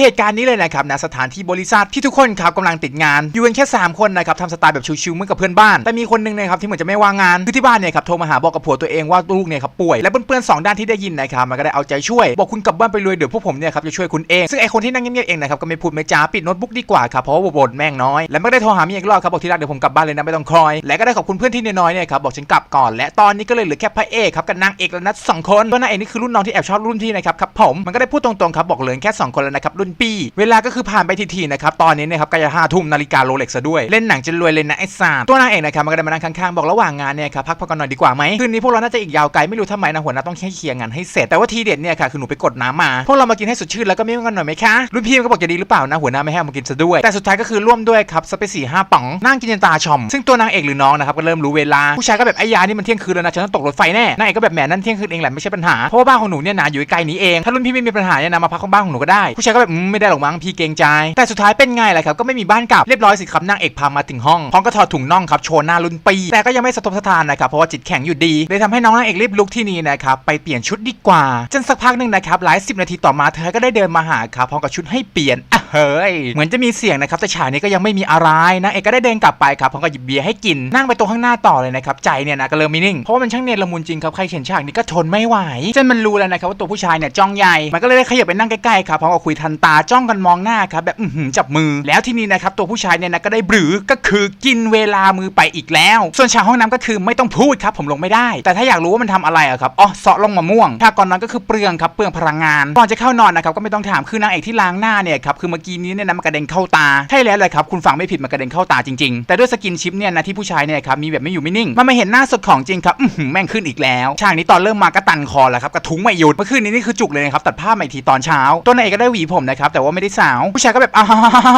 เหตุการณ์นี้เลยนะครับณสถานที่บริษัทที่ทุกคนครับกำลังติดงานอยู่กันแค่ 3 คนนะครับทำสไตล์แบบชิวๆเหมือนกับเพื่อนบ้านแต่มีคนนึงนะครับที่เหมือนจะไม่ว่างงานคือที่บ้านเนี่ยครับโทรมาหาบอกกับผัวตัวเองว่าลูกเนี่ยครับป่วยและเพื่อนๆสองด้านที่ได้ยินนะครับมันก็ได้เอาใจช่วย บอกคุณกลับบ้านไปรวยเดี๋ยวพวกผมเนี่ยครับจะช่วยคุณเองซึ่งไอคนที่นั่งเงียบๆเองนะครับก็ไม่พูดไม่จาปิดโน้ตบุ๊กดีกว่าครับเพราะว่าบ่นแม่งน้อยและไม่ได้โทรหาเมียอีกรอบครับบอกที่รักเดี๋ยวผมกลับบ้านเลยนะไม่ต้องคอยและก็ได้ขอบคุณเพื่อนที่น้อยๆเนี่ยครับบอกฉันกลับก่อนและตอนนี้ก็เลยเหลือแค่พระเอกครับกับนางเอกและนัดสองคนตัวนางเอกนี่คือรุ่นน้องที่แอบชอบรุ่นพี่นะครับครับผมมันก็ได้พูดตรงๆครับบอกเหลือแค่สองคนแล้วนะครับรุนพี่เวลาก็คือผ่านไปทีๆนะครับ ตอนนี้เนะครับกล้จะห้าทุ่มนาฬิกาโรเล็กซะด้วย เล่นหนังจนรวยเลยนะไอ้สาตัวนางเอกนะครับมันก็ได้มานั่งข้างๆบอกระหว่างงานเนี่ยครับพักผ่อนกันหน่อยดีกว่าไหมคืนนี้พวกเราน่าจะอีกยาวไกลไม่รู้ทำไมนะหัวหน้าต้องแค่เคลียร์งานให้เสร็จแต่ว่าทีเด็ดเนี่ยค่ะคือหนูไปกดน้ำมาพวกเรามากินให้สดชื่นแล้วก็ไม่กันหน่อยไหมคะรุ่นพี่มันก็บอกจะดีหรือเปล่านะหัวหน้าไม่ให้มากินซะด้วย แต่สุดท้ายก็คือร่วมด้วยครับสเปซี่ห้าป๋องนั่งกินจนตาชอมซึ่งตัวนางเอกหรือน้องนะครับก็เริ่มรู้เวลาผู้ชายก็แบบไอ้ยานี่มันเที่ยงคืนแล้วนะฉันต้องตกรถไฟแน่นางเอกก็แบบแหมนั่นเที่ยงคืนเองแหละไม่ใช่ปัญหาเพราะว่าบ้านของหนูเนี่ยนะอยู่ใกล้นี้เองถ้ารุ่นพี่ไม่มีปัญหาเนี่ยนะมาพักของบ้านของหนูก็ได้ผู้ชายก็แบบไม่ได้หรอกมั้งพี่เกรงใจ แต่สุดท้ายเป็นไงล่ะครับก็ไม่มีบ้านกลับเรียบร้อยสิครับนางเอกพามาถึงห้องพร้อมก็ถอดถุงน่องครับโชว์หน้ารุ่นปี แต่ก็ยังไม่สะทกสะทานนะครับเพราะว่าจิตแข็งอยู่ดีเลยทำให้น้องนางเอกรีบลุกที่นี่นะครับไปเปลี่ยนชุดดีกว่าจนสักพักหนึ่งนะครับหลายสิบนาทีต่อมาเธอก็ได้เดินมาหาครับพร้อมกับชุดให้เปลี่ยนอะ เฮ้ย เหมือนจะมีเสียงนะครับ แต่ฉากนี้ก็ยังไม่มีอะไรนางเอกก็ได้เดินกลับไปครับพร้อมกับหยิบเบียร์ให้กิน นั่งไปตรงข้างหน้าต่อเลยนะครับ ใจเนี่ยนะก็เริ่มมีนิ่ง เพราะว่ามันช่างเนรละมุนจริงครับ ใครเห็นฉากนี้ก็ทนไม่ไหวจนมันรู้แล้วนะครับว่าตัวผู้ชายเนี่ยจ้องใหญ่ มันก็เลยได้ขยับไปนั่งใกล้ๆครับพร้อมกับคุยทันตาจ้องกันมองหน้าครับแบบอื้อหือจับมือ แล้วที่นี่นะครับตัวผู้ชายเนี่ยนะก็ได้บรือก็คือกินเวลามือไปอีกแล้ว ส่วนฉากห้องน้ำก็คือไม่ต้องพูดครับผมลงไม่ได้ แต่ถ้าอยากรู้ว่ามันทำอะไรอะครับอ๋อเสาะลงมะม่วงถ้าก่อนนอนก็คือเปลืองครับเปลืองพลังงานก่อนจะเข้านอนนะครับก็ไม่ต้องถามคือนางเอกที่ล้างหน้าเนี่ยครับคือมื่อกี้นี้เนี่ยนะมันกระเด็นเข้าตาใช่แล้วเลยครับคุณฟังไม่ผิดมันกระเด็นเข้าตาจริงๆ แต่ด้วยสกินชิปเนี่ยนะที่ผู้ชายเนี่ยครับมีแบบไม่อยู่ไม่นิ่งมันมาเห็นหน้าสดของจริงครับแม่งขึ้นอีกแล้วฉากนี้ตอนเริ่มมาก็ตันคอแล้วครับกระทุ้งไม่หยุดเมื่อคืนนี้นี่คือจุกเลยนะครับตัดภาพมาอีกทีตอนเช้าตัวนางเอกก็ได้หวีผมนะครับแต่ว่าไม่ได้สาวผู้ชายก็แบบอ้า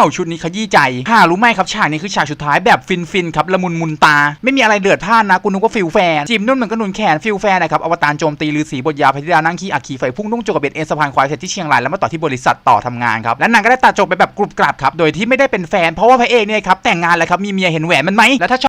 วชุดนี้ขยี้ใจฮ่ารู้ไหมครับฉากนี้คือฉากสุดท้ายแบบฟินฟินๆครับละมุนมุนตา ไม่มีอะไรเดือดพล่านนะกูนึกว่าฟิลแฟนจิมนุ่นเหมือนก็นุนแขนฟิลแฟนนะครับอวตารโจมตีฤาษีบทยาพธิดานั่งขี้อักขีไฟพุ่งนุ่งจกกระเบ็ดเอ็นสะพานควายเสร็จที่เชียงรายแล้วมาต่อที่บริษัทต่อทำงานครับและนางก็ได้ตัดจบไปแบบกรุบกรับครับ โดยที่ไม่ได้เป็นแฟน เพราะว่าพระเอกเนี่ยครับแต่งงานแล้วครับ มีเมียเห็นแหวนมันไหมแล้วถ้า